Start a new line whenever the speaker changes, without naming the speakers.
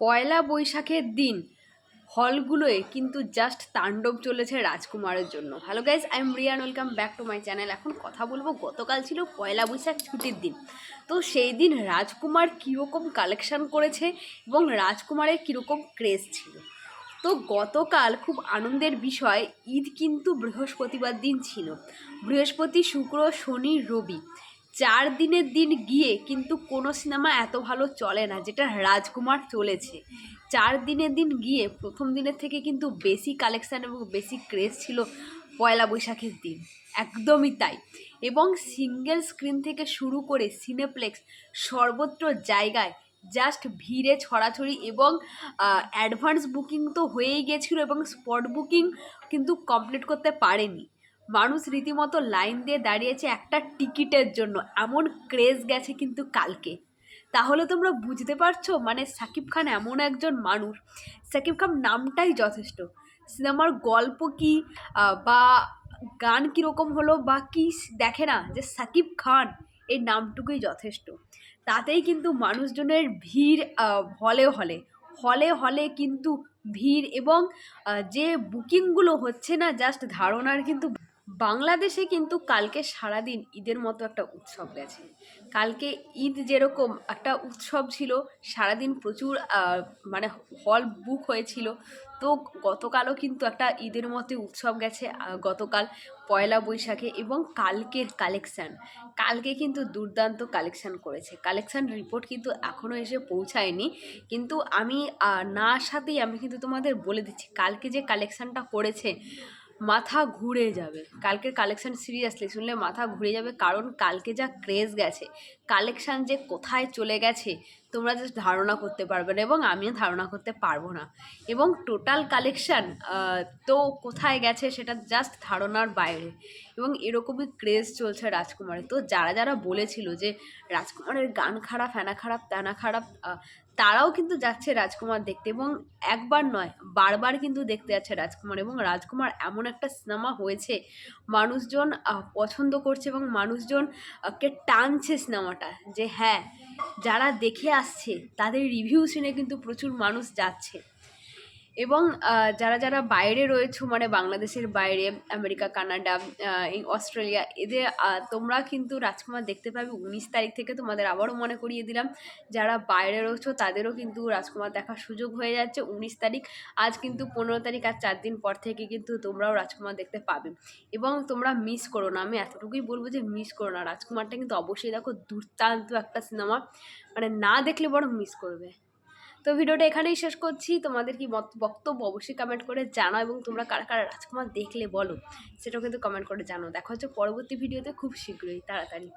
পয়লা বৈশাখের দিন হলগুলোয় কিন্তু জাস্ট তাণ্ডব চলেছে রাজকুমারের জন্য। Hello guys I am Riyan welcome back to my channel এখন কথা বলব, গতকাল ছিল পয়লা বৈশাখ ছুটির দিন। তো সেই দিন রাজকুমার কীরকম কালেকশান করেছে এবং রাজকুমারের কীরকম ক্রেজ ছিল। তো গতকাল খুব আনন্দের বিষয়, ঈদ কিন্তু বৃহস্পতিবার দিন ছিল। বৃহস্পতি, শুক্র, শনি, রবি। চার দিনের দিন গিয়ে কিন্তু কোনো সিনেমা এত ভালো চলে না, যেটা রাজকুমার চলেছে। চার দিনের দিন গিয়ে প্রথম দিনের থেকে কিন্তু বেশি কালেকশান এবং বেশি ক্রেজ ছিল পয়লা বৈশাখের দিন। একদমই তাই। এবং সিঙ্গেল স্ক্রিন থেকে শুরু করে সিনেপ্লেক্স সর্বত্র জায়গায় জাস্ট ভিড়ে ছড়াছড়ি এবং অ্যাডভান্স বুকিং তো হয়েই গেছিল এবং স্পট বুকিং কিন্তু কমপ্লিট করতে পারেনি। মানুষ রীতিমতো লাইন দিয়ে দাঁড়িয়েছে একটা টিকিটের জন্য। এমন ক্রেজ গেছে কিন্তু কালকে। তাহলে তোমরা বুঝতে পারছ? মানে সাকিব খান এমন একজন মানুষ। সাকিব খান নামটাই যথেষ্ট। সিনেমার গল্প কি বা গান কীরকম হলো, বা কি দেখে না যে সাকিব খান এই নামটুকুই যথেষ্ট। তাতেই কিন্তু মানুষজনের ভিড় হলে হলে। হলে হলে কিন্তু ভিড় এবং যে বুকিংগুলো হচ্ছে না জাস্ট ধারণার কিন্তু বাংলাদেশে কিন্তু কালকে সারাদিন ঈদের মতো একটা উৎসব গেছে। কালকে ঈদ যেরকম একটা উৎসব ছিল, সারাদিন প্রচুর মানে হল বুক হয়েছিল। তো গতকালও কিন্তু একটা ঈদের মতো উৎসব গেছে গতকাল পয়লা বৈশাখে এবং কালকের কালেকশান। কালকে কিন্তু দুর্দান্ত কালেকশান করেছে। কালেকশান রিপোর্ট কিন্তু এখনও এসে পৌঁছায়নি। কিন্তু আমি না আসাতেই আমি কিন্তু তোমাদের বলে দিচ্ছি, কালকে যে কালেকশানটা করেছে মাথা ঘুরে যাবে। কালকের কালেকশান সিরিয়াসলি শুনলে মাথা ঘুরে যাবে, কারণ কালকে যা ক্রেজ গেছে কালেকশান যে কোথায় চলে গেছে তোমরা জাস্ট ধারণা করতে পারবে না এবং আমিও ধারণা করতে পারব না। এবং টোটাল কালেকশান তো কোথায় গেছে সেটা জাস্ট ধারণার বাইরে। এবং এরকমই ক্রেজ চলছে রাজকুমারের। তো যারা যারা বলেছিল যে রাজকুমারের গান খারাপ হ্যানা খারাপ ত্যানা খারাপ তারাও কিন্তু যাচ্ছে রাজকুমার দেখতে এবং একবার নয়, বারবার কিন্তু দেখতে যাচ্ছে রাজকুমার এবং রাজকুমার এমন একটা সিনেমা হয়েছে, মানুষজন পছন্দ করছে এবং মানুষজন কে টানছে সিনেমাটা যে হ্যাঁ যারা দেখে আসছে তাদের রিভিউ শুনে কিন্তু প্রচুর মানুষ যাচ্ছে। এবং যারা যারা বাইরে রয়েছো মানে বাংলাদেশের বাইরে, আমেরিকা, কানাডা অস্ট্রেলিয়া এদের তোমরা কিন্তু রাজকুমার দেখতে পাবে, উনিশ তারিখ থেকে তোমাদের আবারও মনে করিয়ে দিলাম। যারা বাইরে রয়েছো, তাদেরও কিন্তু রাজকুমার দেখার সুযোগ হয়ে যাচ্ছে উনিশ তারিখ। আজ কিন্তু পনেরো তারিখ আর চার দিন পর থেকে কিন্তু তোমরাও রাজকুমার দেখতে পাবে। এবং তোমরা মিস করো না, আমি এতটুকুই বলব যে মিস করো না। রাজকুমারটা কিন্তু অবশ্যই দেখো দুর্দান্ত একটা সিনেমা। মানে না দেখলে বরং মিস করবে। তো ভিডিওটা এখানেই শেষ করছি। তোমাদের কি বক্তব্য অবশ্যই কমেন্ট করে জানাও এবং তোমরা কারা কারা রাজকুমার দেখলে বলো, সেটাও কিন্তু কমেন্ট করে জানাও। দেখা হচ্ছে পরবর্তী ভিডিওতে খুব শীঘ্রই। তাড়াতাড়ি।